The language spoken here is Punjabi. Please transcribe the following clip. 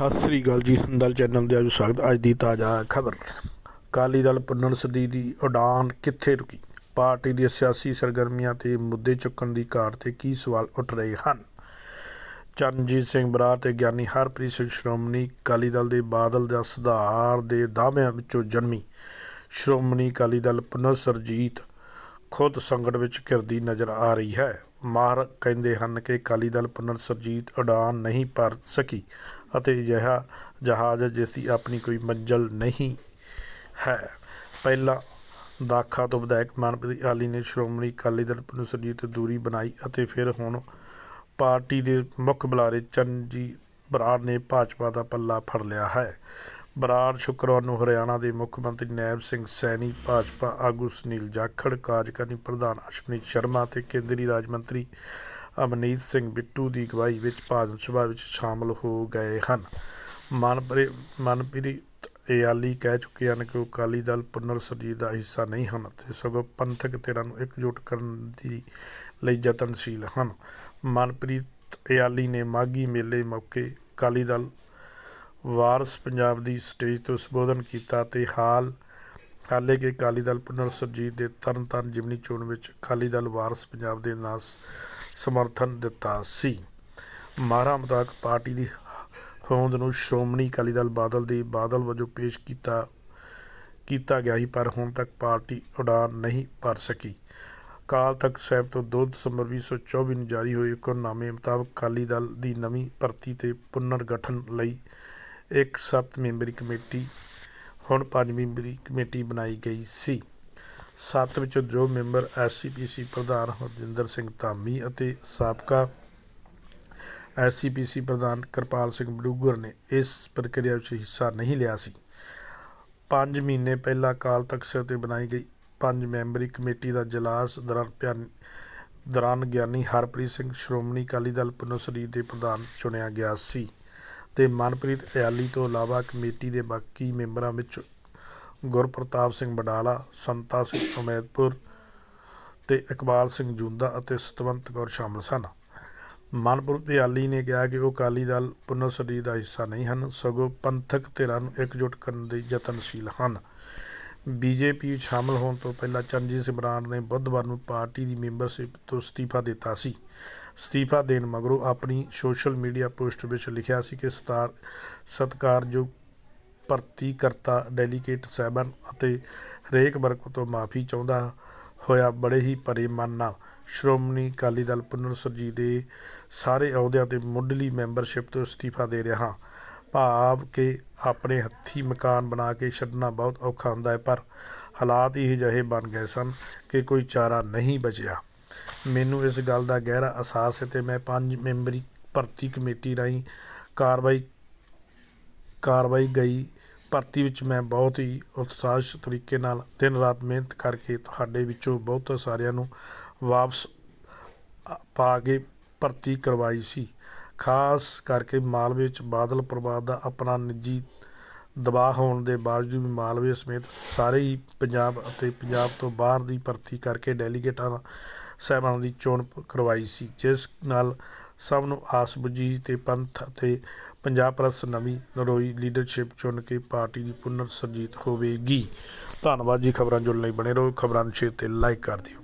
ਸਤਿ ਸ੍ਰੀ ਅਕਾਲ ਜੀ ਸੰਦਲ ਚੈਨਲ ਦੇ ਅੱਜ ਸਵਾਗਤ ਅੱਜ ਦੀ ਤਾਜ਼ਾ ਖਬਰ। ਕਾਲੀ ਦਲ ਪੁਨਰ ਸਦੀ ਦੀ ਉਡਾਨ ਕਿੱਥੇ ਰੁਕੀ? ਪਾਰਟੀ ਦੀਆਂ ਸਿਆਸੀ ਸਰਗਰਮੀਆਂ ਤੇ ਮੁੱਦੇ ਚੁੱਕਣ ਦੀ ਘਾਟ ਤੇ ਕੀ ਸਵਾਲ ਉੱਠ ਰਹੇ ਹਨ? ਚਰਨਜੀਤ ਸਿੰਘ ਬਰਾੜ ਤੇ ਗਿਆਨੀ ਹਰਪ੍ਰੀਤ ਸਿੰਘ ਸ਼੍ਰੋਮਣੀ ਅਕਾਲੀ ਦਲ ਦੇ ਬਾਦਲ ਦਾ ਸੁਧਾਰ ਦੇ ਦਾਅਵਿਆਂ ਵਿੱਚੋਂ ਜਨਮੀ ਸ਼੍ਰੋਮਣੀ ਅਕਾਲੀ ਦਲ ਪੁਨਰ ਸਰਜੀਤ ਖੁਦ ਸੰਕਟ ਵਿੱਚ ਘਿਰਦੀ ਨਜ਼ਰ ਆ ਰਹੀ ਹੈ। ਮਾਰ ਕਹਿੰਦੇ ਹਨ ਕਿ ਅਕਾਲੀ ਦਲ ਪੁਨਰ ਸੁਰਜੀਤ ਉਡਾਨ ਨਹੀਂ ਭਰ ਸਕੀ ਅਤੇ ਅਜਿਹਾ ਜਹਾਜ਼ ਹੈ ਜਿਸ ਦੀ ਆਪਣੀ ਕੋਈ ਮੰਜ਼ਲ ਨਹੀਂ ਹੈ। ਪਹਿਲਾਂ ਦਾਖਾ ਤੋਂ ਵਿਧਾਇਕ ਮਨਪ੍ਰੀਤ ਆਲੀ ਨੇ ਸ਼੍ਰੋਮਣੀ ਅਕਾਲੀ ਦਲ ਪੁਨਰ ਸੁਰਜੀਤ ਦੂਰੀ ਬਣਾਈ ਅਤੇ ਫਿਰ ਹੁਣ ਪਾਰਟੀ ਦੇ ਮੁੱਖ ਬੁਲਾਰੇ ਚਰਨਜੀਤ ਬਰਾੜ ਨੇ ਭਾਜਪਾ ਦਾ ਪੱਲਾ ਫੜ ਲਿਆ ਹੈ। ਬਰਾੜ ਸ਼ੁੱਕਰਵਾਰ ਨੂੰ ਹਰਿਆਣਾ ਦੇ ਮੁੱਖ ਮੰਤਰੀ ਨੈਬ ਸਿੰਘ ਸੈਣੀ, ਭਾਜਪਾ ਆਗੂ ਸੁਨੀਲ ਜਾਖੜ, ਕਾਰਜਕਾਰੀ ਪ੍ਰਧਾਨ ਅਸ਼ਵਨੀ ਸ਼ਰਮਾ ਅਤੇ ਕੇਂਦਰੀ ਰਾਜ ਮੰਤਰੀ ਅਮਨੀਤ ਸਿੰਘ ਬਿੱਟੂ ਦੀ ਅਗਵਾਈ ਵਿੱਚ ਭਾਜਪਾ ਸਭਾ ਵਿੱਚ ਸ਼ਾਮਲ ਹੋ ਗਏ ਹਨ। ਮਨਪ੍ਰੀਤ ਮਨਪ੍ਰੀਤ ਇਆਲੀ ਕਹਿ ਚੁੱਕੇ ਹਨ ਕਿ ਉਹ ਅਕਾਲੀ ਦਲ ਪੁਨਰ ਸਰਜੀਤ ਦਾ ਹਿੱਸਾ ਨਹੀਂ ਹਨ ਤੇ ਸਗੋਂ ਪੰਥਕ ਧਿਰਾਂ ਨੂੰ ਇਕਜੁੱਟ ਕਰਨ ਦੀ ਲਈ ਯਤਨਸ਼ੀਲ ਹਨ। ਮਨਪ੍ਰੀਤ ਇਆਲੀ ਨੇ ਮਾਗੀ ਮੇਲੇ ਮੌਕੇ ਅਕਾਲੀ ਦਲ ਵਾਰਸ ਪੰਜਾਬ ਦੀ ਸਟੇਜ ਤੋਂ ਸੰਬੋਧਨ ਕੀਤਾ ਤੇ ਹਾਲ ਹਾਲੇ ਕਿ ਅਕਾਲੀ ਦਲ ਪੁਨਰ ਸਰਜੀਤ ਦੇ ਤਰਨਤਾਰਨ ਜਿਮਨੀ ਚੋਣ ਵਿੱਚ ਅਕਾਲੀ ਦਲ ਵਾਰਸ ਪੰਜਾਬ ਦੇ ਨਾਲ ਸਮਰਥਨ ਦਿੱਤਾ ਸੀ। ਮਾਰਾ ਮੁਤਾਬਕ ਪਾਰਟੀ ਦੀ ਹੋਂਦ ਨੂੰ ਸ਼੍ਰੋਮਣੀ ਅਕਾਲੀ ਦਲ ਬਾਦਲ ਦੀ ਬਾਦਲ ਵਜੋਂ ਪੇਸ਼ ਕੀਤਾ ਕੀਤਾ ਗਿਆ ਸੀ, ਪਰ ਹੁਣ ਤੱਕ ਪਾਰਟੀ ਉਡਾਨ ਨਹੀਂ ਭਰ ਸਕੀ। ਕਾਲ ਤਖਤ ਸਾਹਿਬ ਤੋਂ 2 ਦਸੰਬਰ 2024 ਨੂੰ ਜਾਰੀ ਹੋਏ ਹੁਕਮਨਾਮੇ ਮੁਤਾਬਕ ਅਕਾਲੀ ਦਲ ਦੀ ਨਵੀਂ ਭਰਤੀ ਤੇ ਪੁਨਰਗਠਨ ਲਈ ਇੱਕ ਸੱਤ ਮੈਂਬਰੀ ਕਮੇਟੀ, ਹੁਣ ਪੰਜ ਮੈਂਬਰੀ ਕਮੇਟੀ ਬਣਾਈ ਗਈ ਸੀ। ਸੱਤ ਵਿੱਚੋਂ ਦੋ ਮੈਂਬਰ ਐਸਸੀਪੀਸੀ ਪ੍ਰਧਾਨ ਹਰਜਿੰਦਰ ਸਿੰਘ ਧਾਮੀ ਅਤੇ ਸਾਬਕਾ ਐਸਸੀਪੀਸੀ ਪ੍ਰਧਾਨ ਕਿਰਪਾਲ ਸਿੰਘ ਬਡੂਗਰ ਨੇ ਇਸ ਪ੍ਰਕਿਰਿਆ ਵਿੱਚ ਹਿੱਸਾ ਨਹੀਂ ਲਿਆ ਸੀ। ਪੰਜ ਮਹੀਨੇ ਪਹਿਲਾਂ ਕਾਲ ਤਖਤ ਤੇ ਬਣਾਈ ਗਈ ਪੰਜ ਮੈਂਬਰੀ ਕਮੇਟੀ ਦਾ ਜਲਾਸ ਦੌਰਾਨ ਦੌਰਾਨ ਗਿਆਨੀ ਹਰਪ੍ਰੀਤ ਸਿੰਘ ਸ਼੍ਰੋਮਣੀ ਅਕਾਲੀ ਦਲ ਪੁਨਸਰੀ ਦੇ ਪ੍ਰਧਾਨ ਚੁਣਿਆ ਗਿਆ ਸੀ। ਤੇ ਮਨਪ੍ਰੀਤ ਅਯਾਲੀ ਤੋਂ ਇਲਾਵਾ ਕਮੇਟੀ ਦੇ ਬਾਕੀ ਮੈਂਬਰਾਂ ਵਿੱਚ ਗੁਰਪ੍ਰਤਾਪ ਸਿੰਘ ਬਡਾਲਾ ਸੰਤਾ ਸਿੰਘ ਉਮੈਦਪੁਰ ਤੇ ਇਕਬਾਲ ਸਿੰਘ ਜੁੰਦਾ ਅਤੇ ਸਤਵੰਤ ਕੌਰ ਸ਼ਾਮਲ ਸਨ। ਮਨਪ੍ਰੀਤ ਅਯਾਲੀ ਨੇ ਕਿਹਾ ਕਿ ਉਹ ਅਕਾਲੀ ਦਲ ਪੁਨਰਸਰੀ ਦਾ ਹਿੱਸਾ ਨਹੀਂ ਹਨ, ਸਗੋਂ ਪੰਥਕ ਧਿਰਾਂ ਨੂੰ ਇਕਜੁੱਟ ਕਰਨ ਦੇ ਯਤਨਸ਼ੀਲ ਹਨ। ਬੀਜੇਪੀ ਵਿੱਚ ਸ਼ਾਮਲ ਹੋਣ ਤੋਂ ਪਹਿਲਾਂ ਚਰਨਜੀਤ ਸਿਮਰਾਨ ਨੇ ਬੁੱਧਵਾਰ ਨੂੰ ਪਾਰਟੀ ਦੀ ਮੈਂਬਰਸ਼ਿਪ ਤੋਂ ਅਸਤੀਫਾ ਦਿੱਤਾ ਸੀ। ਅਸਤੀਫਾ ਦੇਣ ਮਗਰੋਂ ਆਪਣੀ ਸੋਸ਼ਲ ਮੀਡੀਆ ਪੋਸਟ ਵਿੱਚ ਲਿਖਿਆ ਸੀ ਕਿ ਸਤਾਰ, ਸਤਿਕਾਰਯੋਗ ਭਰਤੀ ਕਰਤਾ ਡੈਲੀਗੇਟ ਸਾਹਿਬਾਨ ਅਤੇ ਹਰੇਕ ਵਰਗ ਤੋਂ ਮਾਫੀ ਚਾਹੁੰਦਾ ਹੋਇਆ ਬੜੇ ਹੀ ਭਰੇ ਮਨ ਨਾਲ ਸ਼੍ਰੋਮਣੀ ਅਕਾਲੀ ਦਲ ਪੁਨਰ ਸਰਜੀਤ ਦੇ ਸਾਰੇ ਅਹੁਦਿਆਂ ਤੇ ਮੁੱਢਲੀ ਮੈਂਬਰਸ਼ਿਪ ਤੋਂ ਅਸਤੀਫਾ ਦੇ ਰਿਹਾ ਹਾਂ। ਭਾਵ ਕਿ ਆਪਣੇ ਹੱਥੀ ਮਕਾਨ ਬਣਾ ਕੇ ਛੱਡਣਾ ਬਹੁਤ ਔਖਾ ਹੁੰਦਾ ਹੈ, ਪਰ ਹਾਲਾਤ ਹੀ ਜਿਹੇ ਬਣ ਗਏ ਸਨ ਕਿ ਕੋਈ ਚਾਰਾ ਨਹੀਂ ਬਚਿਆ। ਮੈਨੂੰ ਇਸ ਗੱਲ ਦਾ ਗਹਿਰਾ ਅਹਿਸਾਸ ਹੈ ਤੇ ਮੈਂ ਪੰਜ ਮੈਂਬਰੀ ਭਰਤੀ ਕਮੇਟੀ ਰਾਹੀਂ ਕਾਰਵਾਈ ਕਾਰਵਾਈ ਗਈ। ਭਰਤੀ ਵਿੱਚ ਮੈਂ ਬਹੁਤ ਹੀ ਉਤਸ਼ਾਹਿਤ ਤਰੀਕੇ ਨਾਲ ਦਿਨ ਰਾਤ ਮਿਹਨਤ ਕਰਕੇ ਤੁਹਾਡੇ ਵਿੱਚੋਂ ਬਹੁਤ ਸਾਰਿਆਂ ਨੂੰ ਵਾਪਸ ਪਾ ਕੇ ਭਰਤੀ ਕਰਵਾਈ ਸੀ। ਖਾਸ ਕਰਕੇ ਮਾਲਵੇ ਵਿੱਚ ਬਾਦਲ ਪਰਿਵਾਰ ਦਾ ਆਪਣਾ ਨਿੱਜੀ ਦਬਾਅ ਹੋਣ ਦੇ ਬਾਵਜੂਦ ਵੀ ਮਾਲਵੇ ਸਮੇਤ ਸਾਰੇ ਹੀ ਪੰਜਾਬ ਅਤੇ ਪੰਜਾਬ ਤੋਂ ਬਾਹਰ ਦੀ ਭਰਤੀ ਕਰਕੇ ਡੈਲੀਗੇਟਾਂ ਸਾਹਿਬਾਨ ਦੀ ਚੋਣ ਕਰਵਾਈ ਸੀ, ਜਿਸ ਨਾਲ ਸਭ ਨੂੰ ਆਸ ਬੁਝੀ ਤੇ ਪੰਥ ਅਤੇ ਪੰਜਾਬ ਪ੍ਰਸ ਨਵੀਂ ਨਰੋਈ ਲੀਡਰਸ਼ਿਪ ਚੁਣ ਕੇ ਪਾਰਟੀ ਦੀ ਪੁਨਰ ਸਰਜੀਤ ਹੋਵੇਗੀ। ਧੰਨਵਾਦ ਜੀ ਖਬਰਾਂ ਜੁੜਨ ਲਈ ਬਣੇ ਰਹੋ, ਖਬਰਾਂ ਨੂੰ ਸ਼ੇਅਰ ਤੇ ਲਾਈਕ ਕਰ ਦਿਓ।